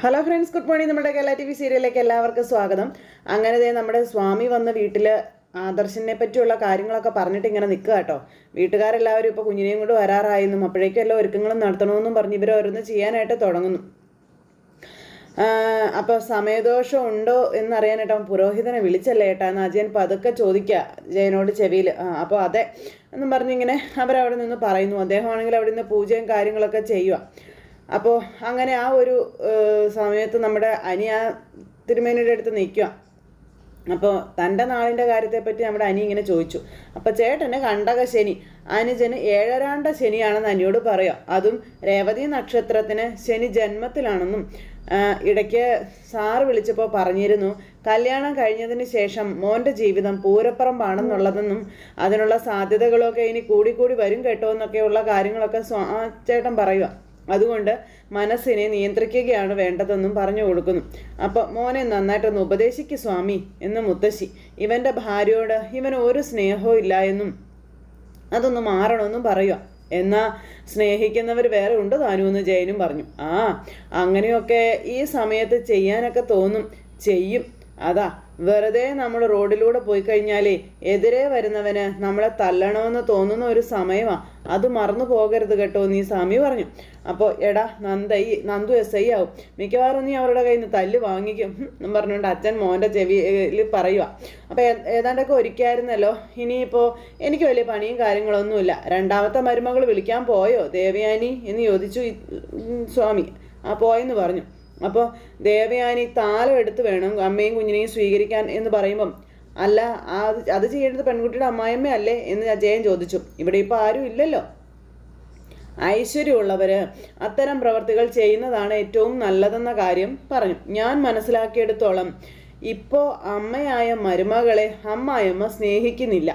Hello friends good morning നമ്മുടെ Kerala T V സീരിയലിലേക്ക് എല്ലാവർക്കും സ്വാഗതം. അങ്ങനെ ദേ നമ്മുടെ സ്വാമി വന്ന വീട്ടിൽ ആദർശനെ പറ്റിയുള്ള കാര്യങ്ങളൊക്കെ പറഞ്ഞിട്ട് ഇങ്ങനെ നിൽക്കുക കേട്ടോ. വീട്ടുകാരെല്ലാവരും ഇപ്പോൾ കുഞ്ഞിനെയും കൊണ്ട് വരാറായെന്നും അപ്പോഴേക്കും എല്ലാ ഒരുക്കങ്ങളും നടത്തണമെന്നും പറഞ്ഞ് ഇവർ ഓരോന്ന് ചെയ്യാനായിട്ട് തുടങ്ങുന്നു. അപ്പോൾ സമയദോഷം ഉണ്ടോ എന്നറിയാനായിട്ട് അവൻ പുരോഹിതനെ വിളിച്ചല്ലേ ഏട്ടാ. എന്ന് അജയൻ പതുക്കെ ചോദിക്കുക ജയനോട് ചെവിയിൽ ആ അപ്പോൾ അതെ എന്നും പറഞ്ഞിങ്ങനെ അവരവിടെ നിന്ന് പറയുന്നു. അദ്ദേഹമാണെങ്കിൽ അവിടെ നിന്ന് പൂജയും കാര്യങ്ങളൊക്കെ ചെയ്യുക അപ്പോൾ അങ്ങനെ ആ ഒരു സമയത്ത് നമ്മുടെ അനി ആ തിരുമേനിയുടെ അടുത്ത് നിൽക്കുക അപ്പോൾ തന്റെ നാളിന്റെ കാര്യത്തെപ്പറ്റി നമ്മുടെ അനി ഇങ്ങനെ ചോദിച്ചു. അപ്പോൾ ചേട്ടന് കണ്ടക ശനി അനുജന് ഏഴരാണ്ട ശനിയാണെന്ന് അനിയോട് പറയാം അതും രേവതി നക്ഷത്രത്തിന് ശനി ജന്മത്തിലാണെന്നും ഇടയ്ക്ക് സാറ് വിളിച്ചപ്പോൾ പറഞ്ഞിരുന്നു. കല്യാണം കഴിഞ്ഞതിന് ശേഷം മോന്റെ ജീവിതം പൂരപ്പറമ്പാണെന്നുള്ളതെന്നും അതിനുള്ള സാധ്യതകളൊക്കെ ഇനി കൂടി കൂടി വരും കേട്ടോ എന്നൊക്കെയുള്ള കാര്യങ്ങളൊക്കെ ചേട്ടൻ പറയുക അതുകൊണ്ട് മനസ്സിനെ നിയന്ത്രിക്കുകയാണ് വേണ്ടതെന്നും പറഞ്ഞു കൊടുക്കുന്നു. അപ്പോൾ മോനെ നന്നായിട്ടൊന്ന് ഉപദേശിക്ക് സ്വാമി എന്ന് മുത്തശ്ശി. ഇവന്റെ ഭാര്യയോട് ഇവൻ ഒരു സ്നേഹവും ഇല്ല എന്നും അതൊന്ന് മാറണമെന്നും പറയുക എന്നാ സ്നേഹിക്കുന്നവർ വേറെ ഉണ്ട് താനും എന്ന് ജയനും പറഞ്ഞു. ആ അങ്ങനെയൊക്കെ ഈ സമയത്ത് ചെയ്യാനൊക്കെ തോന്നും. ചെയ്യും. അതാ വെറുതെ നമ്മൾ റോഡിലൂടെ പോയി കഴിഞ്ഞാലേ എതിരെ വരുന്നവന് നമ്മളെ തല്ലണമെന്ന് തോന്നുന്ന ഒരു സമയമാ. അത് മറന്നു പോകരുത് കേട്ടോ നീ സ്വാമി പറഞ്ഞു. അപ്പോൾ എടാ നന്ദൈ നന്ദു എസ് ഐ ആവും. മിക്കവാറും നീ അവരുടെ കയ്യിൽ നിന്ന് തല്ല് വാങ്ങിക്കും എന്ന് പറഞ്ഞുകൊണ്ട് അച്ഛൻ മോന്റെ ചെവിയിൽ പറയുക അപ്പോൾ ഏതാണ്ടൊക്കെ ഒരുക്കായിരുന്നല്ലോ ഇനിയിപ്പോൾ എനിക്ക് വലിയ പണിയും കാര്യങ്ങളൊന്നുമില്ല. രണ്ടാമത്തെ മരുമകൾ വിളിക്കാൻ പോയോ ദേവയാനി എന്ന് ചോദിച്ചു സ്വാമി. ആ പോയെന്ന് പറഞ്ഞു. അപ്പോൾ ദേവയാനി താലം എടുത്ത് വേണം അമ്മയും കുഞ്ഞിനെയും സ്വീകരിക്കാൻ എന്ന് പറയുമ്പം അല്ല അത് അത് ചെയ്യേണ്ടത് പെൺകുട്ടിയുടെ അമ്മായിമ്മയല്ലേ എന്ന് അജയൻ ചോദിച്ചു. ഇവിടെ ഇപ്പോൾ ആരും ഇല്ലല്ലോ. ഐശ്വര്യമുള്ളവർ അത്തരം പ്രവർത്തികൾ ചെയ്യുന്നതാണ് ഏറ്റവും നല്ലതെന്ന കാര്യം പറഞ്ഞു. ഞാൻ മനസ്സിലാക്കിയെടുത്തോളം ഇപ്പോൾ അമ്മയായ മരുമകളെ അമ്മായിയമ്മ സ്നേഹിക്കുന്നില്ല.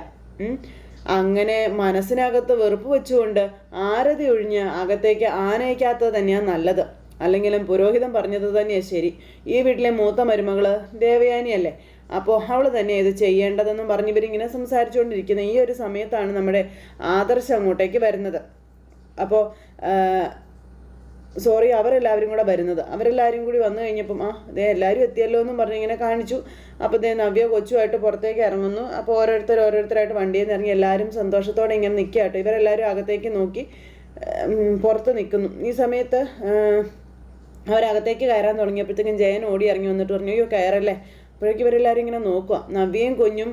അങ്ങനെ മനസ്സിനകത്ത് വെറുപ്പ് വെച്ചുകൊണ്ട് ആരതി ഒഴിഞ്ഞ് അകത്തേക്ക് ആനയിക്കാത്തത് തന്നെയാണ് നല്ലത്. അല്ലെങ്കിലും പുരോഹിതൻ പറഞ്ഞത് തന്നെയാണ് ശരി. ഈ വീട്ടിലെ മൂത്ത മരുമകൾ ദേവയാനിയല്ലേ? അപ്പോൾ അവൾ തന്നെ ഇത് ചെയ്യേണ്ടതെന്നും പറഞ്ഞ് ഇവരിങ്ങനെ സംസാരിച്ചുകൊണ്ടിരിക്കുന്ന ഈ ഒരു സമയത്താണ് നമ്മുടെ ആദർശം അങ്ങോട്ടേക്ക് വരുന്നത്. അപ്പോൾ സോറി അവരെല്ലാവരും കൂടെ വരുന്നത്. അവരെല്ലാവരും കൂടി വന്നു കഴിഞ്ഞപ്പം ആ ദേ എല്ലാവരും എത്തിയല്ലോ എന്നും പറഞ്ഞ് ഇങ്ങനെ കാണിച്ചു. അപ്പോൾ ദേ നവ്യ കൊച്ചുമായിട്ട് പുറത്തേക്ക് ഇറങ്ങുന്നു. അപ്പോൾ ഓരോരുത്തർ ഓരോരുത്തരായിട്ട് വണ്ടിയിൽ നിന്ന് ഇറങ്ങി എല്ലാവരും സന്തോഷത്തോടെ ഇങ്ങനെ നിൽക്കുക ഇവരെല്ലാവരും അകത്തേക്ക് നോക്കി പുറത്ത് നിൽക്കുന്നു. ഈ സമയത്ത് അവരകത്തേക്ക് കയറാൻ തുടങ്ങിയപ്പോഴത്തേക്കും ജയൻ ഓടി ഇറങ്ങി വന്നിട്ട് പറഞ്ഞു അയ്യോ കയറല്ലേ? അപ്പോഴേക്കും ഇവരെല്ലാവരും ഇങ്ങനെ നോക്കുക നവ്യയും കുഞ്ഞും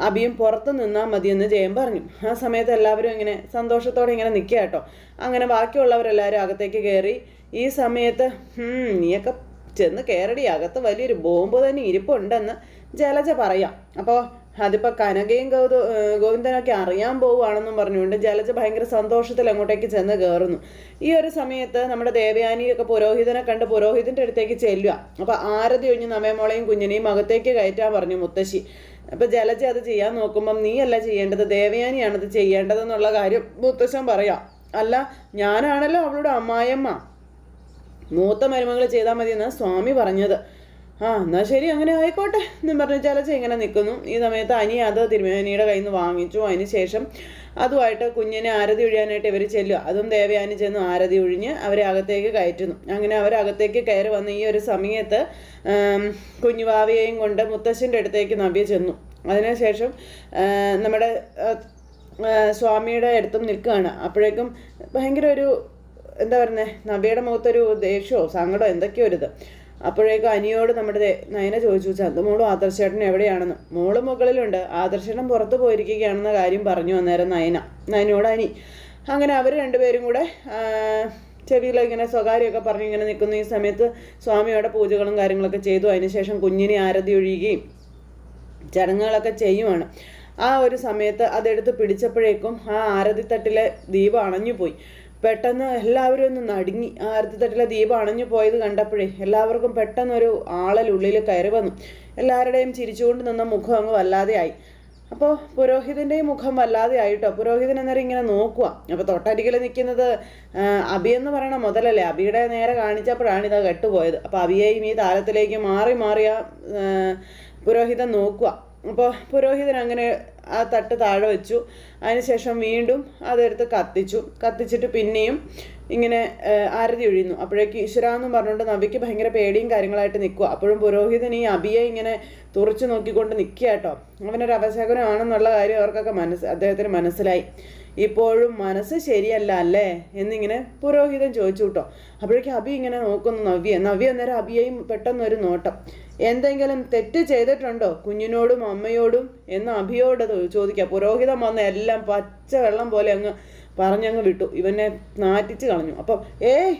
അബിയും പുറത്ത് നിന്നാൽ മതിയെന്ന് ജയൻ പറഞ്ഞു. ആ സമയത്ത് എല്ലാവരും ഇങ്ങനെ സന്തോഷത്തോടെ ഇങ്ങനെ നിൽക്കുക കേട്ടോ. അങ്ങനെ ബാക്കിയുള്ളവരെല്ലാവരും അകത്തേക്ക് കയറി ഈ സമയത്ത് "ഹും, നീയൊക്കെ ചെന്ന് കയറടി. അകത്ത് വലിയൊരു ബോംബ് തന്നെ ഇരിപ്പുണ്ടെന്ന് ജലജ പറയാം. അപ്പോൾ അതിപ്പോൾ കനകയും ഗൗത ഗോവിന്ദനൊക്കെ അറിയാൻ പോവുകയാണെന്നും പറഞ്ഞുകൊണ്ട് ജലജ ഭയങ്കര സന്തോഷത്തിൽ അങ്ങോട്ടേക്ക് ചെന്ന് കയറുന്നു. ഈ ഒരു സമയത്ത് നമ്മുടെ ദേവയാനിയൊക്കെ പുരോഹിതനെ കണ്ട് പുരോഹിതന്റെ അടുത്തേക്ക് ചെല്ലുക. അപ്പോൾ ആരതി ഒഴിഞ്ഞ് നമയമോളെയും കുഞ്ഞിനെയും അകത്തേക്ക് കയറ്റാൻ പറഞ്ഞു മുത്തശ്ശി അപ്പോൾ ജലജ അത് ചെയ്യാൻ നോക്കുമ്പം നീയല്ല ചെയ്യേണ്ടത് ദേവയാനിയാണ് അത് ചെയ്യേണ്ടതെന്നുള്ള കാര്യം മുത്തശ്ശൻ പറയാം. അല്ല ഞാനാണല്ലോ അവളുടെ അമ്മായിയമ്മ. മൂത്ത മരുമകൾ ചെയ്താൽ മതി എന്നാണ് സ്വാമി പറഞ്ഞത്. ആ എന്നാൽ ശരി അങ്ങനെ ആയിക്കോട്ടെ എന്നും പറഞ്ഞ് ചലച്ച ഇങ്ങനെ നിൽക്കുന്നു ഈ സമയത്ത് അനി അത് തിരുമേനിയുടെ കയ്യിൽ നിന്ന് വാങ്ങിച്ചു. അതിന് ശേഷം അതുമായിട്ട് കുഞ്ഞിനെ ആരതി ഒഴിയാനായിട്ട് ഇവർ ചെല്ലുക. അതും ദേവയാനി ചെന്ന് ആരതി ഒഴിഞ്ഞ് അവരെ അകത്തേക്ക് കയറ്റുന്നു. അങ്ങനെ അവരകത്തേക്ക് കയറി വന്ന ഈ ഒരു സമയത്ത് കുഞ്ഞുവാവിയെയും കൊണ്ട് മുത്തശ്ശന്റെ അടുത്തേക്ക് നവ്യ ചെന്നു. അതിനുശേഷം നമ്മുടെ സ്വാമിയുടെ അടുത്തും നിൽക്കുകയാണ്. അപ്പോഴേക്കും ഭയങ്കര ഒരു എന്താ പറയുന്നത് നബിയുടെ മുഖത്തൊരു ദേഷ്യമോ സങ്കടമോ എന്തൊക്കെയോ ഒരു ഇത്. അപ്പോഴേക്കും അനിയോട് നമ്മുടെ നയന ചോദിച്ചു ചന്തുമോളും ആദർശേട്ടൻ എവിടെയാണെന്ന്? മോൾ മുകളിലുണ്ട്. ആദർശേട്ടൻ പുറത്തു പോയിരിക്കുകയാണെന്ന കാര്യം പറഞ്ഞു അന്നേരം നയന. നയനോട് അനി അങ്ങനെ അവർ രണ്ടുപേരും കൂടെ ചെവിയിലിങ്ങനെ സ്വകാര്യമൊക്കെ പറഞ്ഞ് ഇങ്ങനെ നിൽക്കുന്ന ഈ സമയത്ത് സ്വാമിയുടെ പൂജകളും കാര്യങ്ങളൊക്കെ ചെയ്തു. അതിനുശേഷം കുഞ്ഞിനെ ആരതി ഒഴിയുകയും ചടങ്ങുകളൊക്കെ ചെയ്യുവാണ്. ആ ഒരു സമയത്ത് അതെടുത്ത് പിടിച്ചപ്പോഴേക്കും ആ ആരതിത്തട്ടിലെ ദീപം അണഞ്ഞു പോയി പെട്ടെന്ന് എല്ലാവരും ഒന്ന് നടുങ്ങി. ആ ആരതിത്തട്ടിലെ ദീപം അണഞ്ഞു പോയത് കണ്ടപ്പോഴേ എല്ലാവർക്കും പെട്ടെന്നൊരു ആളലുള്ളിൽ കയറി വന്നു. എല്ലാവരുടെയും ചിരിച്ചുകൊണ്ട് നിന്ന മുഖം അങ്ങ് വല്ലാതെയായി അപ്പോൾ പുരോഹിതന്റെയും മുഖം വല്ലാതെ ആയിട്ടോ? പുരോഹിതൻ എന്നറി ഇങ്ങനെ നോക്കുക അപ്പോൾ തൊട്ടരികിൽ നിൽക്കുന്നത് അബി എന്ന് പറയണ മുതലല്ലേ? അബിയുടെ നേരെ കാണിച്ചപ്പോഴാണ് ഇത് കെട്ടുപോയത്. അപ്പോൾ അബിയെയും ഈ താരത്തിലേക്ക് മാറി മാറിയ പുരോഹിതൻ നോക്കുക അപ്പോൾ പുരോഹിതൻ അങ്ങനെ ആ തട്ട് താഴെ വെച്ചു. അതിനുശേഷം വീണ്ടും അതെടുത്ത് കത്തിച്ചു. കത്തിച്ചിട്ട് പിന്നെയും ഇങ്ങനെ ആരതി ഒഴിയുന്നു. അപ്പോഴേക്ക് ഈശ്വര എന്ന് പറഞ്ഞുകൊണ്ട് നബിക്ക് ഭയങ്കര പേടിയും കാര്യങ്ങളായിട്ട് നിൽക്കുക അപ്പോഴും പുരോഹിതൻ ഈ അബിയെ ഇങ്ങനെ തുറച്ചു നോക്കിക്കൊണ്ട് നിൽക്കുക കേട്ടോ. അവനൊരു അവശകനമാണെന്നുള്ള കാര്യം അവർക്കൊക്കെ മനസ്സ് അദ്ദേഹത്തിന് മനസ്സിലായി. ഇപ്പോഴും മനസ്സ് ശരിയല്ല അല്ലേ? എന്നിങ്ങനെ പുരോഹിതൻ ചോദിച്ചു കേട്ടോ. അപ്പോഴേക്കും അബി ഇങ്ങനെ നോക്കുന്നു നവ്യ. നവ്യ അന്നേരം അബിയെയും പെട്ടെന്നൊരു നോട്ടം. എന്തെങ്കിലും തെറ്റ് ചെയ്തിട്ടുണ്ടോ? കുഞ്ഞിനോടും അമ്മയോടും? എന്ന് അഭിയോട് ചോദിക്കുക പുരോഹിതം വന്ന എല്ലാം പച്ച വെള്ളം പോലെ അങ്ങ് പറഞ്ഞങ്ങ് വിട്ടു. ഇവനെ നാറ്റിച്ച് കളഞ്ഞു. അപ്പം ഏ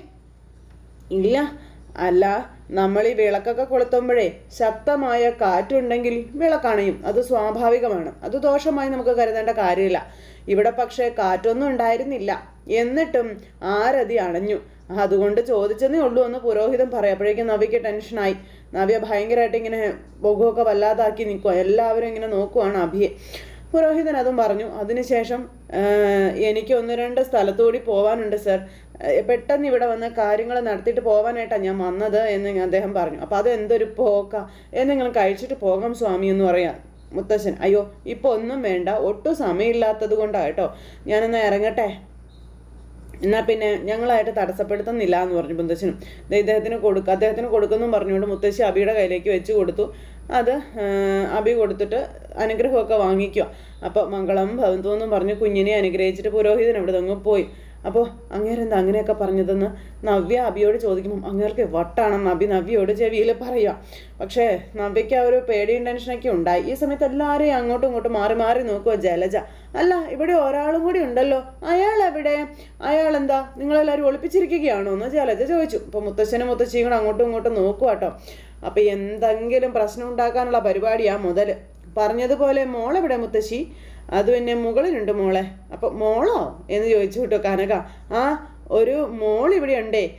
ഇല്ല. അല്ല നമ്മൾ ഈ വിളക്കൊക്കെ കൊളുത്തുമ്പോഴേ ശക്തമായ കാറ്റുണ്ടെങ്കിൽ വിളക്കണയും. അത് സ്വാഭാവികമാണ്. അത് ദോഷമായി നമുക്ക് കരുതേണ്ട കാര്യമില്ല. ഇവിടെ പക്ഷേ കാറ്റൊന്നും ഉണ്ടായിരുന്നില്ല. എന്നിട്ടും ആരതി അണഞ്ഞു. അതുകൊണ്ട് ചോദിച്ചതേ ഉള്ളൂ എന്ന് പുരോഹിതം പറയപ്പോഴേക്കും നവിക്ക് ടെൻഷനായി നവ്യ ഭയങ്കരമായിട്ട് ഇങ്ങനെ മുഖമൊക്കെ വല്ലാതാക്കി നിൽക്കുക എല്ലാവരും ഇങ്ങനെ നോക്കുവാണ് അഭിയെ. പുരോഹിതൻ അതും പറഞ്ഞു അതിനുശേഷം എനിക്ക് ഒന്ന് രണ്ട് സ്ഥലത്തുകൂടി പോവാനുണ്ട് സർ. പെട്ടെന്ന് ഇവിടെ വന്ന് കാര്യങ്ങൾ നടത്തിയിട്ട് പോകാനായിട്ടാണ് ഞാൻ വന്നത് എന്ന് അദ്ദേഹം പറഞ്ഞു. അപ്പോൾ അത് എന്തൊരു പോക്ക എന്തെങ്കിലും കഴിച്ചിട്ട് പോകാം സ്വാമി എന്ന് പറയാം മുത്തശ്ശൻ. അയ്യോ ഇപ്പോൾ ഒന്നും വേണ്ട. ഒട്ടും സമയമില്ലാത്തത് കൊണ്ടാണ് കേട്ടോ. ഞാനൊന്ന് ഇറങ്ങട്ടെ. എന്നാൽ പിന്നെ ഞങ്ങളായിട്ട് തടസ്സപ്പെടുത്തുന്നില്ല എന്ന് പറഞ്ഞു മുത്തശ്ശനും. ഇദ്ദേഹത്തിന് കൊടുക്ക അദ്ദേഹത്തിന് കൊടുക്കുന്നു പറഞ്ഞുകൊണ്ട് മുത്തശ്ശി അബിയുടെ കയ്യിലേക്ക് വെച്ച് കൊടുത്തു. അത് അബി കൊടുത്തിട്ട് അനുഗ്രഹമൊക്കെ വാങ്ങിക്കുക അപ്പോൾ മംഗളം ഭവന്തു എന്നും പറഞ്ഞ് കുഞ്ഞിനെ അനുഗ്രഹിച്ചിട്ട് പുരോഹിതൻ അവിടെ നിന്ന് പോയി. അപ്പോൾ അങ്ങേരെന്താ അങ്ങനെയൊക്കെ പറഞ്ഞതെന്ന് നവ്യ അബിയോട് ചോദിക്കുമ്പം അങ്ങേർക്ക് വട്ടാണെന്ന് അബി നവ്യയോട് ചെവിയിൽ പറയുക. പക്ഷേ നവ്യയ്ക്ക് ആ ഒരു പേടിയും ടെൻഷനൊക്കെ ഉണ്ടായി. ഈ സമയത്ത് എല്ലാവരെയും അങ്ങോട്ടും ഇങ്ങോട്ടും മാറി മാറി നോക്കുക ജലജ. അല്ല ഇവിടെ ഒരാളും കൂടി ഉണ്ടല്ലോ. അയാൾ എവിടെ അയാൾ എന്താ നിങ്ങളെല്ലാവരും ഒളിപ്പിച്ചിരിക്കുകയാണോ എന്ന് ജലജ ചോദിച്ചു. അപ്പോൾ മുത്തശ്ശനും മുത്തശ്ശിയും കൂടെ അങ്ങോട്ടും ഇങ്ങോട്ടും നോക്കുക കേട്ടോ. അപ്പോൾ എന്തെങ്കിലും പ്രശ്നം ഉണ്ടാക്കാനുള്ള പരിപാടിയാ മുതൽ പറഞ്ഞതുപോലെ മോളെവിടെ മുത്തശ്ശി? അത് പിന്നെ മുകളിലുണ്ട് മോളെ. അപ്പോൾ മോളോ? എന്ന് ചോദിച്ചു കേട്ടോ കനക. ആ ഒരു മോൾ ഇവിടെ ഉണ്ടേ.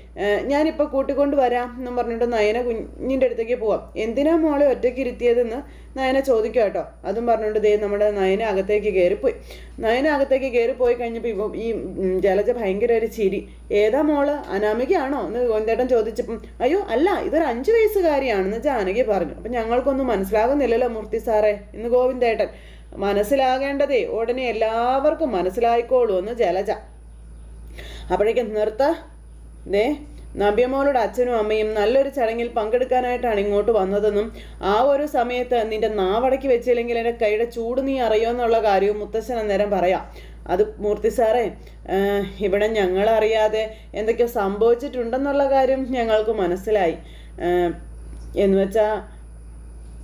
ഞാനിപ്പോൾ കൂട്ടിക്കൊണ്ട് വരാം എന്നും പറഞ്ഞിട്ട് നയന കുഞ്ഞിന്റെ അടുത്തേക്ക് പോവാം. എന്തിനാ മോളെ ഒറ്റയ്ക്ക് ഇരുത്തിയതെന്ന് നയന ചോദിക്കുക കേട്ടോ. അതും പറഞ്ഞുകൊണ്ട് ദേ നമ്മുടെ നയന അകത്തേക്ക് കയറിപ്പോയി. നയന അകത്തേക്ക് കയറിപ്പോയി കഴിഞ്ഞപ്പോൾ ഇപ്പം ഈ ജലജ ഭയങ്കര ഒരു ചിരി. ഏതാ മോൾ? അനാമികയാണോ? എന്ന് ഗോവിന്ദേട്ടൻ ചോദിച്ചപ്പം അയ്യോ അല്ല ഇതൊരു അഞ്ചു വയസ്സുകാരിയാണെന്ന് ജാനകി പറഞ്ഞു. അപ്പം ഞങ്ങൾക്കൊന്നും മനസ്സിലാകുന്നില്ലല്ലോ മൂർത്തി സാറേ ഇന്ന് ഗോവിന്ദേട്ടൻ. മനസ്സിലാകേണ്ടതേ ഉടനെ എല്ലാവർക്കും മനസ്സിലായിക്കോളൂ എന്ന് ജലജ. അപ്പോഴേക്കും നിർത്ത. ദേ നബ്യമോളുടെ അച്ഛനും അമ്മയും നല്ലൊരു ചടങ്ങിൽ പങ്കെടുക്കാനായിട്ടാണ് ഇങ്ങോട്ട് വന്നതെന്നും ആ ഒരു സമയത്ത് നിന്റെ നാവടക്കി വെച്ചില്ലെങ്കിൽ എന്റെ കൈയുടെ ചൂട് നീ അറിയോ എന്നുള്ള കാര്യവും മുത്തശ്ശൻ അന്നേരം പറയാം. അത് മൂർത്തി സാറേ ഇവിടെ ഞങ്ങളറിയാതെ എന്തൊക്കെയോ സംഭവിച്ചിട്ടുണ്ടെന്നുള്ള കാര്യം ഞങ്ങൾക്ക് മനസ്സിലായി. എന്ന് വെച്ചാൽ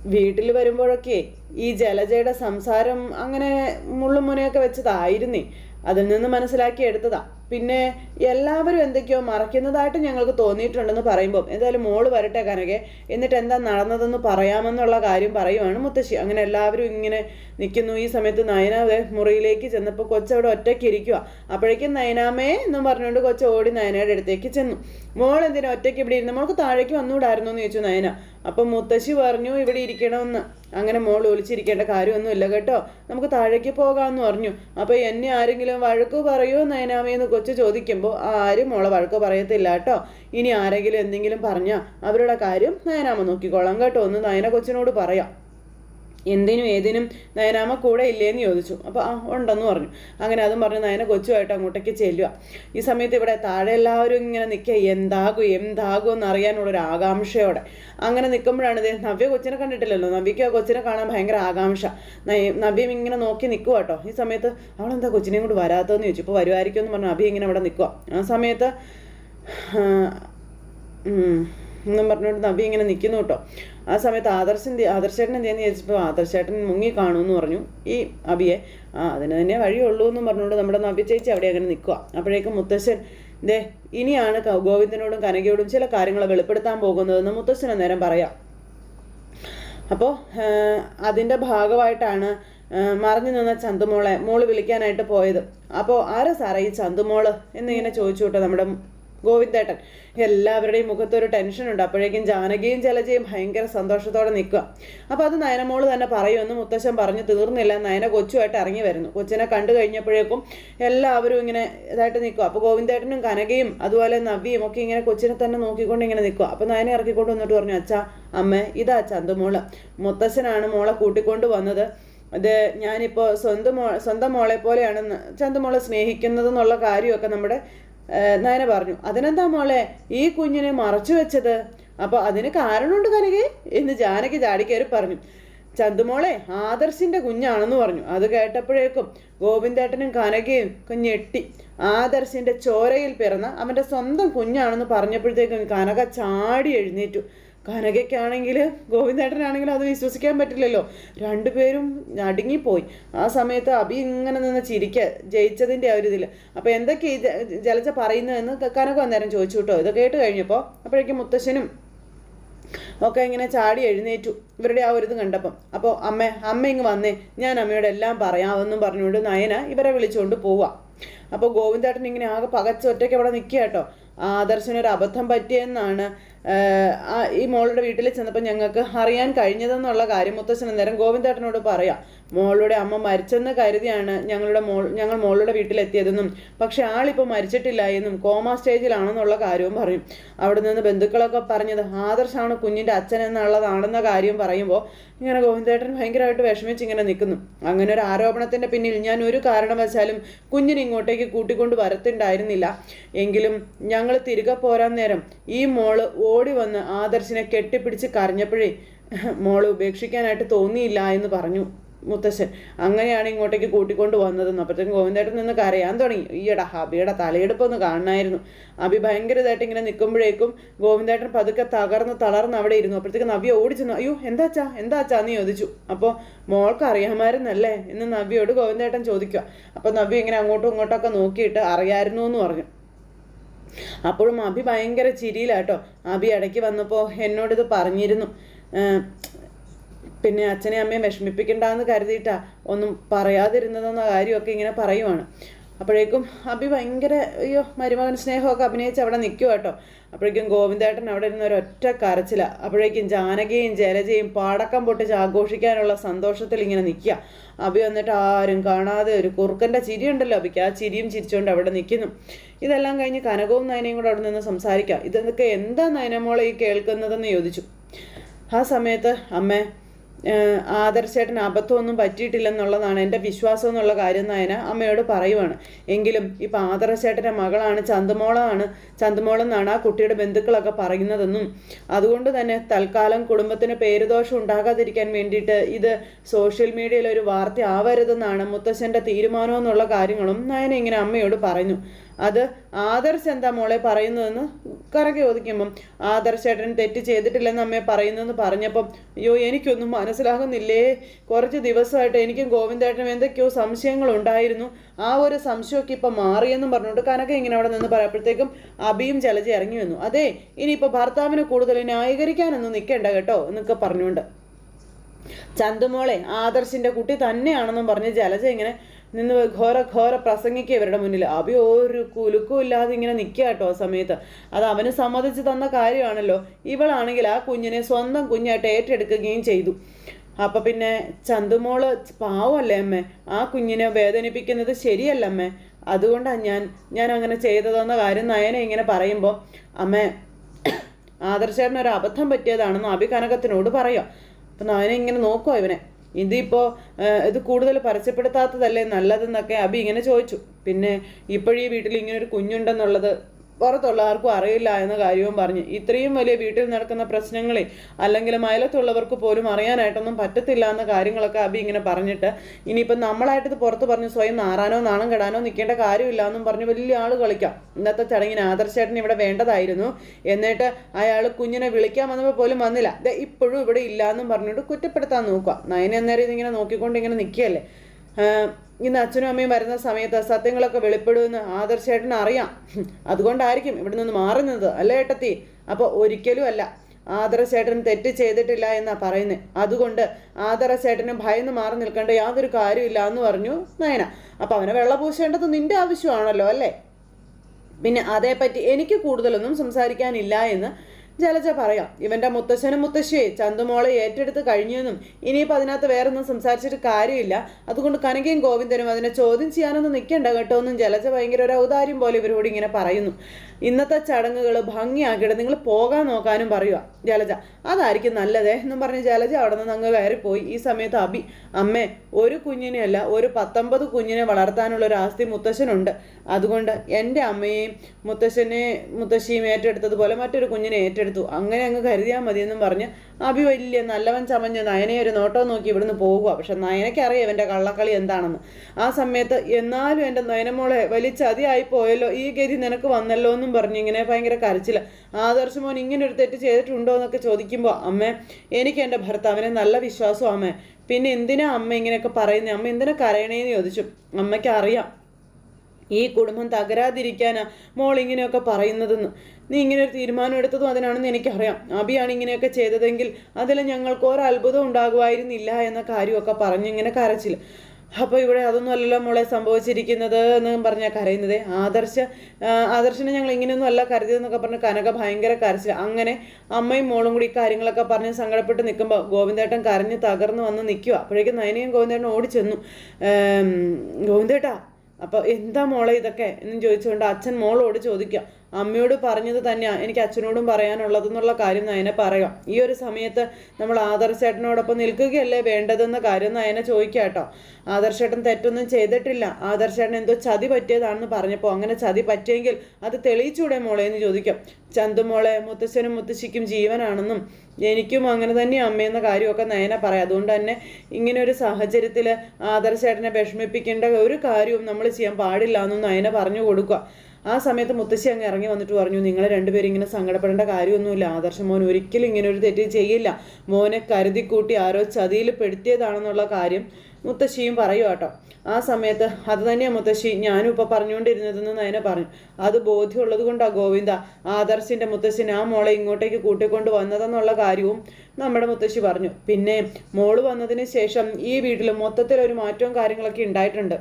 വീട്ടിൽ വരുമ്പോഴൊക്കെ ഈ ജലജയുടെ സംസാരം അങ്ങനെ മുള്ളും മുനയൊക്കെ വെച്ചതായിരുന്നേ. അതിൽ നിന്ന് മനസ്സിലാക്കി എടുത്തതാ. പിന്നെ എല്ലാവരും എന്തൊക്കെയോ മറയ്ക്കുന്നതായിട്ട് ഞങ്ങൾക്ക് തോന്നിയിട്ടുണ്ടെന്ന് പറയുമ്പോൾ എന്തായാലും മോൾ വരട്ടെ കനകെ. എന്നിട്ട് എന്താ നടന്നതെന്ന് പറയാമെന്നുള്ള കാര്യം പറയുവാണ് മുത്തശ്ശി. അങ്ങനെ എല്ലാവരും ഇങ്ങനെ നിൽക്കുന്നു. ഈ സമയത്ത് നയന മുറിയിലേക്ക് ചെന്നപ്പോൾ കൊച്ചവിടെ ഒറ്റയ്ക്ക് ഇരിക്കുക അപ്പോഴേക്കും നയനാമേ എന്നും പറഞ്ഞുകൊണ്ട് കൊച്ച ഓടി നയനയുടെ അടുത്തേക്ക് ചെന്നു. മോൾ എന്തിനാ ഒറ്റയ്ക്ക് ഇവിടെ ഇരുന്ന്? മോൾക്ക് താഴേക്ക് വന്നുകൂടായിരുന്നു എന്ന് ചോദിച്ചു നയന. അപ്പം മുത്തശ്ശി പറഞ്ഞു ഇവിടെ ഇരിക്കണമെന്ന്. അങ്ങനെ മോൾ ഒളിച്ചിരിക്കേണ്ട കാര്യമൊന്നുമില്ല കേട്ടോ. നമുക്ക് താഴേക്ക് പോകാമെന്ന് പറഞ്ഞു. അപ്പോൾ എന്നെ ആരെങ്കിലും വഴക്ക് പറയുമോ നയനാമയെന്ന് കൊച്ചു ചോദിക്കുമ്പോൾ ആരും മോളെ വഴക്ക് പറയത്തില്ല കേട്ടോ. ഇനി ആരെങ്കിലും എന്തെങ്കിലും പറഞ്ഞാൽ അവരുടെ കാര്യം നയനാമ നോക്കിക്കോളാം കേട്ടോ. ഒന്ന് നയന കൊച്ചിനോട് പറയാം. എന്തിനും ഏതിനും നയനാമ കൂടെ ഇല്ലേന്ന് ചോദിച്ചു. അപ്പോൾ ആ ഉണ്ടെന്ന് പറഞ്ഞു. അങ്ങനെ അതും പറഞ്ഞ് നയന കൊച്ചുമായിട്ട് അങ്ങോട്ടേക്ക് ചെല്ലുക. ഈ സമയത്ത് ഇവിടെ താഴെ എല്ലാവരും ഇങ്ങനെ നിൽക്കുക. എന്താകും എന്താകും എന്ന് അറിയാനുള്ളൊരു ആകാംക്ഷയോടെ. അങ്ങനെ നിൽക്കുമ്പോഴാണ് ഇത് നവ്യ കൊച്ചിനെ കണ്ടിട്ടില്ലല്ലോ. നവ്യയ്ക്ക് ആ കൊച്ചിനെ കാണാൻ ഭയങ്കര ആകാംക്ഷ. നവ്യം ഇങ്ങനെ നോക്കി നിൽക്കുക കേട്ടോ. ഈ സമയത്ത് അവളെന്താ കൊച്ചിനെയും കൂടി വരാത്തതെന്ന് ചോദിച്ചു. ഇപ്പോൾ വരുമായിരിക്കും എന്ന് പറഞ്ഞു. അഭി ഇങ്ങനെ അവിടെ നിൽക്കുക. ആ സമയത്ത് എന്നും പറഞ്ഞുകൊണ്ട് നബി ഇങ്ങനെ നിൽക്കുന്നു കേട്ടോ. ആ സമയത്ത് ആദർശൻ ആദർശേട്ടൻ എന്തെന്ന് ചോദിച്ചപ്പോൾ ആദർശേട്ടൻ മുങ്ങി എന്ന് പറഞ്ഞു. ഈ അബിയെ ആ അതിന് തന്നെ വഴിയുള്ളൂ എന്നും പറഞ്ഞുകൊണ്ട് നമ്മുടെ നബി ചേച്ചി അവിടെ അങ്ങനെ നിൽക്കുക അപ്പോഴേക്കും മുത്തശ്ശൻ ദേ ഇനിയാണ് ഗോവിന്ദനോടും കനകയോടും ചില കാര്യങ്ങൾ വെളിപ്പെടുത്താൻ പോകുന്നതെന്ന് മുത്തശ്ശൻ നേരം പറയാം. അപ്പോൾ അതിന്റെ ഭാഗമായിട്ടാണ് മറിഞ്ഞു നിന്ന ചന്തുമോളെ മോൾ വിളിക്കാനായിട്ട് പോയത്. അപ്പോൾ ആരാ സാറേ ഈ ചന്തുമോൾ? എന്നിങ്ങനെ ചോദിച്ചു നമ്മുടെ ഗോവിന്ദേട്ടൻ. എല്ലാവരുടെയും മുഖത്തൊരു ടെൻഷനുണ്ട് അപ്പോഴേക്കും ജാനകിയും ജലജയും ഭയങ്കര സന്തോഷത്തോടെ നിൽക്കുക. അപ്പോൾ അത് നയനമോൾ തന്നെ പറയുമെന്ന് മുത്തശ്ശൻ പറഞ്ഞു. തീർന്നില്ല. നയന കൊച്ചുമായിട്ട് ഇറങ്ങി വരുന്നു. കൊച്ചിനെ കണ്ടു കഴിഞ്ഞപ്പോഴേക്കും എല്ലാവരും ഇങ്ങനെ ഇതായിട്ട് നിൽക്കുക. അപ്പോൾ ഗോവിന്ദേട്ടനും കനകയും അതുപോലെ നവ്യയും ഒക്കെ ഇങ്ങനെ കൊച്ചിനെ തന്നെ നോക്കിക്കൊണ്ട് ഇങ്ങനെ നിൽക്കുക. അപ്പോൾ നയനെ ഇറക്കിക്കൊണ്ട് വന്നിട്ട് പറഞ്ഞു അച്ഛാ അമ്മ ഇതാ ചന്തുമോൾ. മുത്തശ്ശനാണ് മോളെ കൂട്ടിക്കൊണ്ട് വന്നത്. അത് ഞാനിപ്പോൾ സ്വന്തം മോ സ്വന്തം മോളെ പോലെയാണ് ചന്തുമോളെ സ്നേഹിക്കുന്നത് എന്നുള്ള കാര്യമൊക്കെ നമ്മുടെ നയന പറഞ്ഞു അതിനെന്താ മോളെ ഈ കുഞ്ഞിനെ മറച്ചു വെച്ചത്? അപ്പോൾ അതിന് കാരണമുണ്ട് കനകെ എന്ന് ജാനകി ചാടിക്കയറി പറഞ്ഞു. ചന്തുമോളെ ആദർശിന്റെ കുഞ്ഞാണെന്ന് പറഞ്ഞു. അത് കേട്ടപ്പോഴേക്കും ഗോവിന്ദേട്ടനും കനകയും ഞെട്ടി. ആദർശിന്റെ ചോരയിൽ പിറന്ന അവന്റെ സ്വന്തം കുഞ്ഞാണെന്ന് പറഞ്ഞപ്പോഴത്തേക്കും കനക ചാടി എഴുന്നേറ്റു. കനകയ്ക്കാണെങ്കിൽ ഗോവിന്ദേട്ടനാണെങ്കിൽ അത് വിശ്വസിക്കാൻ പറ്റില്ലല്ലോ. രണ്ടുപേരും അടുങ്ങിപ്പോയി ആ സമയത്ത് അഭി ഇങ്ങനെ നിന്ന് ചിരിക്കുക ജയിച്ചതിന്റെ ആ ഒരു ഇതിൽ അപ്പോൾ എന്തൊക്കെ ജലജ പറയുന്നതെന്ന് കനക അന്നേരം ചോദിച്ചു കേട്ടോ. ഇത് കേട്ട് കഴിഞ്ഞപ്പോൾ അപ്പോഴേക്കും മുത്തശ്ശനും ഒക്കെ ഇങ്ങനെ ചാടി എഴുന്നേറ്റു. ഇവരുടെ ആ ഒരു ഇത് കണ്ടപ്പം. അപ്പോൾ അമ്മ അമ്മ ഇങ്ങ് വന്നേ. ഞാൻ അമ്മയോട് എല്ലാം പറയാമെന്നും പറഞ്ഞുകൊണ്ട് നയന ഇവരെ വിളിച്ചുകൊണ്ട് പോവാം. അപ്പോൾ ഗോവിന്ദേട്ടൻ ഇങ്ങനെ ആകെ പകച്ച ഒറ്റയ്ക്ക് അവിടെ നിൽക്കുക കേട്ടോ. ആദർശനൊരു അബദ്ധം പറ്റിയെന്നാണ് ഈ മോളുടെ വീട്ടിൽ ചെന്നപ്പോൾ ഞങ്ങൾക്ക് അറിയാൻ കഴിഞ്ഞതെന്നുള്ള കാര്യം മുത്തശ്ശൻ നേരം ഗോവിന്ദേട്ടനോട് പറയാം. മോളുടെ അമ്മ മരിച്ചെന്ന് കരുതിയാണ് ഞങ്ങളുടെ മോൾ ഞങ്ങൾ മോളുടെ വീട്ടിലെത്തിയതെന്നും. പക്ഷെ ആളിപ്പോൾ മരിച്ചിട്ടില്ല എന്നും കോമ സ്റ്റേജിലാണെന്നുള്ള കാര്യവും പറയും. അവിടെ നിന്ന് ബന്ധുക്കളൊക്കെ പറഞ്ഞത് ആദർശാണ് കുഞ്ഞിന്റെ അച്ഛൻ എന്നുള്ളതാണെന്ന കാര്യം പറയുമ്പോൾ ഇങ്ങനെ ഗോവിന്ദേട്ടൻ ഭയങ്കരമായിട്ട് വിഷമിച്ച് ഇങ്ങനെ നിൽക്കുന്നു. അങ്ങനെ ഒരു ആരോപണത്തിന്റെ പിന്നിൽ ഞാൻ ഒരു കാരണവശാലും കുഞ്ഞിനെ ഇങ്ങോട്ടേക്ക് കൂട്ടിക്കൊണ്ട് വരത്തുണ്ടായിരുന്നില്ല. എങ്കിലും ഞങ്ങൾ തിരികെ പോരാൻ നേരം ഈ മോൾ ഓടി വന്ന് ആദർശിനെ കെട്ടിപ്പിടിച്ച് കരഞ്ഞപ്പോഴേ മോൾ ഉപേക്ഷിക്കാനായിട്ട് തോന്നിയില്ല എന്ന് പറഞ്ഞു. മുത്തശ്ശൻ. അങ്ങനെയാണ് ഇങ്ങോട്ടേക്ക് കൂട്ടിക്കൊണ്ട് വന്നതെന്ന്. അപ്പോഴത്തേക്കും ഗോവിന്ദേട്ടൻ നിന്ന് കരയാൻ തുടങ്ങി. ഈയടാ ഹബിയുടെ തലയെടുപ്പൊന്ന് കാണണമായിരുന്നു. അബി ഭയങ്കരതായിട്ട് ഇങ്ങനെ നിൽക്കുമ്പോഴേക്കും ഗോവിന്ദേട്ടൻ പതുക്കെ തകർന്ന് തളർന്ന് അവിടെ ഇരുന്നു. അപ്പോഴത്തേക്ക് നവ്യ ഓടിച്ചെന്നു അയ്യോ എന്താച്ചാ എന്താച്ചാ എന്ന് ചോദിച്ചു. അപ്പോൾ മോൾക്ക് അറിയാമായിരുന്നല്ലേ? എന്ന് നവ്യോട് ഗോവിന്ദേട്ടൻ ചോദിക്കുക. അപ്പോൾ നവ്യ ഇങ്ങനെ അങ്ങോട്ടും ഇങ്ങോട്ടൊക്കെ നോക്കിയിട്ട് അറിയായിരുന്നു എന്ന് പറഞ്ഞു. അപ്പോഴും അഭി ഭയങ്കര ചിരിയിലാട്ടോ. അഭി ഇടയ്ക്ക് വന്നപ്പോൾ എന്നോടിത് പറഞ്ഞിരുന്നു. പിന്നെ അച്ഛനെ അമ്മയും വിഷമിപ്പിക്കണ്ടെന്ന് കരുതിയിട്ടാ ഒന്നും പറയാതിരുന്നതെന്ന കാര്യമൊക്കെ ഇങ്ങനെ പറയുവാണ്. അപ്പോഴേക്കും അഭി ഭയങ്കര അയ്യോ മരുമകൻ സ്നേഹമൊക്കെ അഭിനയിച്ച് അവിടെ നിൽക്കുക കേട്ടോ. അപ്പോഴേക്കും ഗോവിന്ദേട്ടൻ അവിടെ ഇരുന്ന ഒരൊറ്റ കരച്ചില. അപ്പോഴേക്കും ജാനകിയും ജലജയും പാടക്കം പൊട്ടിച്ച് ആഘോഷിക്കാനുള്ള സന്തോഷത്തിൽ ഇങ്ങനെ നിൽക്കുക അഭി വന്നിട്ട് ആരും കാണാതെ ഒരു കുറുക്കന്റെ ചിരി ഉണ്ടല്ലോ അഭിക്ക് ആ ചിരിയും ചിരിച്ചുകൊണ്ട് അവിടെ നിൽക്കുന്നു ഇതെല്ലാം കഴിഞ്ഞ് കനകവും നയനയും കൂടെ അവിടെ നിന്ന് സംസാരിക്കാം. ഇതൊക്കെ എന്താ നയനമോളെ ഈ കേൾക്കുന്നതെന്ന് ചോദിച്ചു. ആ സമയത്ത് അമ്മേ ആദർശേട്ടൻ അബദ്ധമൊന്നും പറ്റിയിട്ടില്ലെന്നുള്ളതാണ് എന്റെ വിശ്വാസം എന്നുള്ള കാര്യം നയന അമ്മയോട് പറയുവാണ്. എങ്കിലും ഇപ്പം ആദർശേട്ടന്റെ മകളാണ് ചന്തുമോളാണ് ചന്തുമോളെന്നാണ് ആ കുട്ടിയുടെ ബന്ധുക്കളൊക്കെ പറയുന്നതെന്നും. അതുകൊണ്ട് തന്നെ തൽക്കാലം കുടുംബത്തിന് പേരുദോഷം ഉണ്ടാകാതിരിക്കാൻ വേണ്ടിയിട്ട് ഇത് സോഷ്യൽ മീഡിയയിൽ ഒരു വാർത്ത ആവരുതെന്നാണ് മുത്തശ്ശന്റെ തീരുമാനമെന്നുള്ള കാര്യങ്ങളും നയന ഇങ്ങനെ അമ്മയോട് പറഞ്ഞു അത് ആദർശ് എന്താ മോളെ പറയുന്നതെന്ന് കറക്കി ചോദിക്കുമ്പം ആദർശേട്ടൻ തെറ്റ് ചെയ്തിട്ടില്ലെന്ന് അമ്മയെ പറയുന്നതെന്ന് പറഞ്ഞപ്പം അയ്യോ എനിക്കൊന്നും മനസ്സിലാകുന്നില്ലേ? കുറച്ച് ദിവസമായിട്ട് എനിക്കും ഗോവിന്ദേട്ടനും എന്തൊക്കെയോ സംശയങ്ങളുണ്ടായിരുന്നു. ആ ഒരു സംശയമൊക്കെ ഇപ്പം മാറിയെന്നും പറഞ്ഞുകൊണ്ട് കനക ഇങ്ങനെ അവിടെ നിന്ന് പറയുമ്പോഴത്തേക്കും അബിയും ചലജ ഇറങ്ങി വന്നു. അതെ ഇനിയിപ്പോൾ ഭർത്താവിനെ കൂടുതൽ ന്യായീകരിക്കാനൊന്നും നിൽക്കേണ്ട കേട്ടോ എന്നൊക്കെ പറഞ്ഞുകൊണ്ട്. ചന്തുമോളെ ആദർശിന്റെ കുട്ടി തന്നെയാണെന്നും പറഞ്ഞ് ജലജ ഇങ്ങനെ നിന്ന് ഘോര ഘോര പ്രസംഗിക്കുക ഇവരുടെ മുന്നിൽ. അഭി ഒരു കുലുക്കും ഇല്ലാതെ ഇങ്ങനെ നിൽക്കുക കേട്ടോ ആ സമയത്ത്. അത് അവന് സമ്മതിച്ച് തന്ന കാര്യമാണല്ലോ. ഇവളാണെങ്കിൽ ആ കുഞ്ഞിനെ സ്വന്തം കുഞ്ഞായിട്ട് ഏറ്റെടുക്കുകയും ചെയ്തു. അപ്പം പിന്നെ ചന്തുമോൾ പാവമല്ലേ അമ്മേ? ആ കുഞ്ഞിനെ വേദനിപ്പിക്കുന്നത് ശരിയല്ല അമ്മേ. അതുകൊണ്ടാണ് ഞാൻ ഞാൻ അങ്ങനെ ചെയ്തതെന്ന കാര്യം നയന ഇങ്ങനെ പറയുമ്പോൾ അമ്മേ ആദർശേട്ടനൊരു അബദ്ധം പറ്റിയതാണെന്ന് അഭി കനകത്തിനോട് പറയാം. അപ്പം നയന ഇങ്ങനെ നോക്കുമോ ഇവനെ. ഇതിപ്പോൾ ഇത് കൂടുതൽ പരസ്യപ്പെടുത്താത്തതല്ലേ നല്ലതെന്നൊക്കെ അബി ഇങ്ങനെ ചോദിച്ചു. പിന്നെ ഇപ്പോഴീ വീട്ടിൽ ഇങ്ങനെ ഒരു കുഞ്ഞുണ്ടെന്നുള്ളത് പുറത്തുള്ള ആർക്കും അറിയില്ല എന്ന കാര്യവും പറഞ്ഞ്. ഇത്രയും വലിയ വീട്ടിൽ നടക്കുന്ന പ്രശ്നങ്ങളെ അല്ലെങ്കിൽ അയലത്തുള്ളവർക്ക് പോലും അറിയാനായിട്ടൊന്നും പറ്റത്തില്ല എന്ന കാര്യങ്ങളൊക്കെ അബി ഇങ്ങനെ പറഞ്ഞിട്ട് ഇനിയിപ്പം നമ്മളായിട്ട് പുറത്ത് പറഞ്ഞ് സ്വയം നാറാനോ നാണം കെടാനോ നിൽക്കേണ്ട കാര്യമില്ല എന്നും പറഞ്ഞ് വലിയ ആൾ കളിക്കാം. ഇന്നത്തെ ചടങ്ങിന് ആദർശേട്ടൻ ഇവിടെ വേണ്ടതായിരുന്നു. എന്നിട്ട് അയാൾ കുഞ്ഞിനെ വിളിക്കാൻ വന്നപ്പോൾ പോലും വന്നില്ല. ഇപ്പോഴും ഇവിടെ ഇല്ല എന്നും പറഞ്ഞുകൊണ്ട് കുറ്റപ്പെടുത്താൻ നോക്കുക. നയന അന്നേരം ഇതിങ്ങനെ നോക്കിക്കൊണ്ട് ഇങ്ങനെ നിൽക്കുകയല്ലേ? ഇന്ന് അച്ഛനും അമ്മയും വരുന്ന സമയത്ത് സത്യങ്ങളൊക്കെ വെളിപ്പെടുമെന്ന് ആദർശേട്ടൻ അറിയാം. അതുകൊണ്ടായിരിക്കും ഇവിടെ നിന്ന് മാറുന്നത് അല്ലേ ഏട്ടത്തി? അപ്പോൾ ഒരിക്കലും അല്ല. ആദർശേട്ടൻ തെറ്റ് ചെയ്തിട്ടില്ല എന്നാ പറയുന്നത് അതുകൊണ്ട് ആദർശേട്ടന് ഭയന്ന് മാറി നിൽക്കേണ്ട യാതൊരു കാര്യമില്ല എന്ന് പറഞ്ഞു നയന. അപ്പം അവനെ വെള്ള പൂശേണ്ടത് നിന്റെ ആവശ്യമാണല്ലോ അല്ലേ? പിന്നെ അതേപ്പറ്റി എനിക്ക് കൂടുതലൊന്നും സംസാരിക്കാനില്ല എന്ന് ജലജ പറയാം ഇവന്റെ മുത്തശ്ശനും മുത്തശ്ശിയെ ചന്തുമോളെ ഏറ്റെടുത്ത് കഴിഞ്ഞെന്നും ഇനിയിപ്പോൾ അതിനകത്ത് വേറൊന്നും സംസാരിച്ചിട്ട് കാര്യമില്ല. അതുകൊണ്ട് കനകയും ഗോവിന്ദനും അതിനെ ചോദ്യം ചെയ്യാനൊന്നും നിൽക്കണ്ട കേട്ടോ എന്നും ജലജ ഭയങ്കര ഒരു ഔദാര്യം പോലെ ഇവരോട് ഇങ്ങനെ പറയുന്നു. ഇന്നത്തെ ചടങ്ങുകൾ ഭംഗിയാക്കിയിട്ട് നിങ്ങൾ പോകാൻ നോക്കാനും പറയുക ജലജ അതായിരിക്കും നല്ലതേ എന്നും പറഞ്ഞ് ജലജ അവിടെ നിന്ന് അങ്ങ് കയറിപ്പോയി. ഈ സമയത്ത് അബി അമ്മേ ഒരു കുഞ്ഞിനെയല്ല ഒരു പത്തൊമ്പത് കുഞ്ഞിനെ വളർത്താനുള്ള ഒരു ആസ്തി മുത്തശ്ശനുണ്ട്. അതുകൊണ്ട് എന്റെ അമ്മയെയും മുത്തശ്ശനെ മുത്തശ്ശിയും ഏറ്റെടുത്തതുപോലെ മറ്റൊരു കുഞ്ഞിനെ ഏറ്റെടുത്തു. അങ്ങനെ അങ്ങ് കരുതിയാൽ മതിയെന്നും പറഞ്ഞ് അഭി വലിയ നല്ലവൻ ചമഞ്ഞ് നയനെ ഒരു നോട്ടം നോക്കി ഇവിടുന്ന് പോകുക പക്ഷെ നയനയ്ക്കറിയാം എന്റെ കള്ളക്കളി എന്താണെന്ന്. ആ സമയത്ത് എന്നാലും എന്റെ നയനമോളെ വലിയ പോയല്ലോ ഈ ഗതി നിനക്ക് വന്നല്ലോ എന്നും പറഞ്ഞ് ഇങ്ങനെ ഭയങ്കര കരച്ചില്ല ആദർശ മോൻ ഇങ്ങനെ ഒരു തെറ്റ് ചെയ്തിട്ടുണ്ടോ എന്നൊക്കെ ചോദിക്കുമ്പോൾ അമ്മേ എനിക്ക് എന്റെ ഭർത്താവിനെ നല്ല വിശ്വാസം അമ്മേ. പിന്നെ എന്തിനാ അമ്മ ഇങ്ങനെയൊക്കെ പറയുന്നത് അമ്മ എന്തിനാ കരയണേന്ന് ചോദിച്ചു. അമ്മയ്ക്ക് അറിയാം ഈ കുടുംബം തകരാതിരിക്കാനാ മോൾ ഇങ്ങനെയൊക്കെ പറയുന്നതെന്ന്. നീ ഇങ്ങനെ ഒരു തീരുമാനം എടുത്തതും അതിനാണെന്ന് എനിക്കറിയാം. അബിയാണ് ഇങ്ങനെയൊക്കെ ചെയ്തതെങ്കിൽ അതിൽ ഞങ്ങൾക്ക് ഒരു അത്ഭുതം ഉണ്ടാകുമായിരുന്നില്ല എന്ന കാര്യമൊക്കെ പറഞ്ഞ് ഇങ്ങനെ കരച്ചില്ല അപ്പോൾ ഇവിടെ അതൊന്നും അല്ലല്ലോ മോളെ സംഭവിച്ചിരിക്കുന്നത് എന്ന് പറഞ്ഞാൽ കരയുന്നത്. ആദർശ ആദർശനെ ഞങ്ങൾ ഇങ്ങനെയൊന്നും അല്ല കരുതിയതെന്നൊക്കെ പറഞ്ഞ് കനക ഭയങ്കര കരച്ചില്ല അങ്ങനെ അമ്മയും മോളും കൂടി കാര്യങ്ങളൊക്കെ പറഞ്ഞ് സങ്കടപ്പെട്ട് നിൽക്കുമ്പോൾ ഗോവിന്ദേട്ടൻ കരഞ്ഞ് തകർന്ന് വന്ന് നിൽക്കുക അപ്പോഴേക്കും നയനയും ഗോവിന്ദേട്ടൻ ഓടിച്ചെന്നു "ഏം, ഗോവിന്ദേട്ടാ അപ്പോൾ എന്താ മോളെ ഇതൊക്കെ? എന്നും ചോദിച്ചുകൊണ്ട് അച്ഛൻ മോളോട് ചോദിക്കുക അമ്മയോട് പറഞ്ഞത് തന്നെയാ. എനിക്ക് അച്ഛനോടും പറയാനുള്ളതെന്നുള്ള കാര്യം നയനെ പറയാം. ഈ ഒരു സമയത്ത് നമ്മൾ ആദർശേട്ടനോടൊപ്പം നിൽക്കുകയല്ലേ വേണ്ടതെന്ന കാര്യം നയനെ ചോദിക്കുക കേട്ടോ ആദർശേട്ടൻ തെറ്റൊന്നും ചെയ്തിട്ടില്ല. ആദർശേട്ടൻ എന്തോ ചതി പറ്റിയതാണെന്ന് പറഞ്ഞപ്പോൾ അങ്ങനെ ചതി പറ്റിയെങ്കിൽ അത് തെളിയിച്ചൂടെ മോളെ എന്ന് ചോദിക്കാം. ചന്തുമോളെ മുത്തശ്ശനും മുത്തശ്ശിക്കും ജീവനാണെന്നും എനിക്കും അങ്ങനെ തന്നെ അമ്മയെന്ന കാര്യമൊക്കെ നയന പറയാം. അതുകൊണ്ട് തന്നെ ഇങ്ങനെ ഒരു സാഹചര്യത്തിൽ ആദർശേട്ടനെ വിഷമിപ്പിക്കേണ്ട ഒരു കാര്യവും നമ്മൾ ചെയ്യാൻ പാടില്ല എന്നും നയന പറഞ്ഞു കൊടുക്കുക. ആ സമയത്ത് മുത്തശ്ശി അങ്ങ് ഇറങ്ങി വന്നിട്ട് പറഞ്ഞു നിങ്ങൾ രണ്ടുപേരും ഇങ്ങനെ സങ്കടപ്പെടേണ്ട കാര്യമൊന്നുമില്ല. ആദർശ മോൻ ഒരിക്കലും ഇങ്ങനെ ഒരു തെറ്റ് ചെയ്യില്ല. മോനെ കരുതി കൂട്ടി ആരോ ചതിയിൽ പെടുത്തിയതാണെന്നുള്ള കാര്യം മുത്തശ്ശിയും പറയൂ കേട്ടോ. ആ സമയത്ത് അത് തന്നെയാണ് മുത്തശ്ശി ഞാനും ഇപ്പം പറഞ്ഞുകൊണ്ടിരുന്നതെന്ന് നയന പറഞ്ഞു. അത് ബോധ്യമുള്ളത് കൊണ്ടാണ് ഗോവിന്ദ ആദർശിന്റെ മുത്തശ്ശി ആ മോളെ ഇങ്ങോട്ടേക്ക് കൂട്ടിക്കൊണ്ട് വന്നതെന്നുള്ള കാര്യവും നമ്മുടെ മുത്തശ്ശി പറഞ്ഞു. പിന്നെ മോൾ വന്നതിന് ശേഷം ഈ വീട്ടിൽ മൊത്തത്തിൽ ഒരു മാറ്റവും കാര്യങ്ങളൊക്കെ ഉണ്ടായിട്ടുണ്ട്.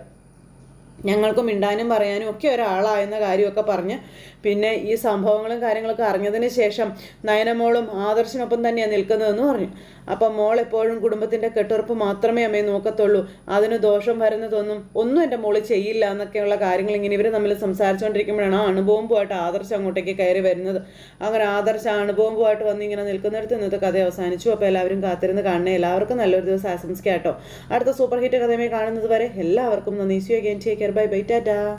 ഞങ്ങൾക്ക് മിണ്ടാനും പറയാനും ഒക്കെ ഒരാളായെന്ന കാര്യമൊക്കെ പറഞ്ഞ് പിന്നെ ഈ സംഭവങ്ങളും കാര്യങ്ങളൊക്കെ അറിഞ്ഞതിന് ശേഷം നയനമോളും ആദർശനൊപ്പം തന്നെയാണ് നിൽക്കുന്നതെന്ന് പറഞ്ഞു. അപ്പം മോൾ എപ്പോഴും കുടുംബത്തിന്റെ കെട്ടുറപ്പ് മാത്രമേ അമ്മയെ നോക്കത്തുള്ളൂ. അതിന് ദോഷം വരുന്നതൊന്നും ഒന്നും എന്റെ മോൾ ചെയ്യില്ല എന്നൊക്കെയുള്ള കാര്യങ്ങൾ ഇങ്ങനെ ഇവർ തമ്മിൽ സംസാരിച്ചുകൊണ്ടിരിക്കുമ്പോഴാണ് ആ അണുബോംബുമായിട്ട് ആദർശം അങ്ങോട്ടേക്ക് കയറി വരുന്നത്. അങ്ങനെ ആദർശ അണുബോംബുമായിട്ട് വന്ന് ഇങ്ങനെ നിൽക്കുന്നിടത്ത് ഇന്നത്തെ കഥ അവസാനിച്ചു. അപ്പോൾ എല്ലാവരും കാത്തിരുന്ന് കാണണേ. എല്ലാവർക്കും നല്ലൊരു ദിവസം ആശംസിക്കാം കേട്ടോ. അടുത്ത സൂപ്പർ ഹിറ്റ് കഥയുമായി കാണുന്നത് വരെ എല്ലാവർക്കും നന്ദി. See Bye bye. Dada.